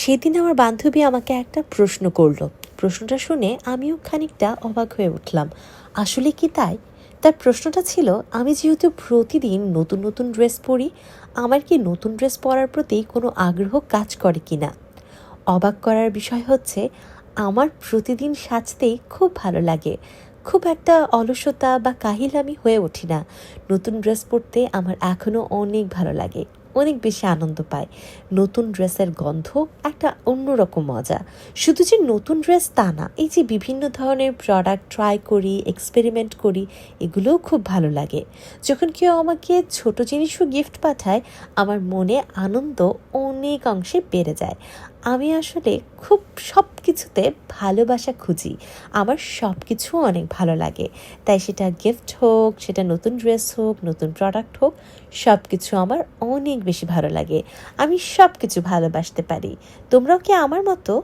সেদিন আমার বান্ধবী আমাকে একটা প্রশ্ন করল। প্রশ্নটা শুনে আমিও খানিকটা অবাক হয়ে উঠলাম। আসলে কি তাই? তার প্রশ্নটা ছিল, আমি যেহেতু প্রতিদিন নতুন নতুন ড্রেস পরি, আমার কি নতুন ড্রেস পরার প্রতি কোনো আগ্রহ কাজ করে কি না অবাক করার বিষয় হচ্ছে, আমার প্রতিদিন সাজতেই খুব ভালো লাগে। খুব একটা অলসতা বা কাহিল আমি হয়ে উঠি না। নতুন ড্রেস পরতে আমার এখনও অনেক ভালো লাগে। অনেক বেশি আনন্দ পায়। নতুন ড্রেসের গন্ধ একটা অন্যরকম মজা। শুধু যে নতুন ড্রেস তা না, এই যে বিভিন্ন ধরনের প্রোডাক্ট ট্রাই করি এক্সপেরিমেন্ট করি, এগুলোও খুব ভালো লাগে। যখন কেউ আমাকে ছোট জিনিসও গিফট পাঠায়, আমার মনে আনন্দ অনেক অংশে বেড়ে যায়। আমি আসলে খুব সব কিছুতে ভালোবাসা খুঁজি। আমার সব কিছু অনেক ভালো লাগে। তাই সেটা গিফট হোক, সেটা নতুন ড্রেস হোক, নতুন প্রোডাক্ট হোক সব কিছু আমার অনেক বেশি ভালো লাগে। আমি সব কিছু ভালোবাসতে পারি। তোমরাও কি আমার মতো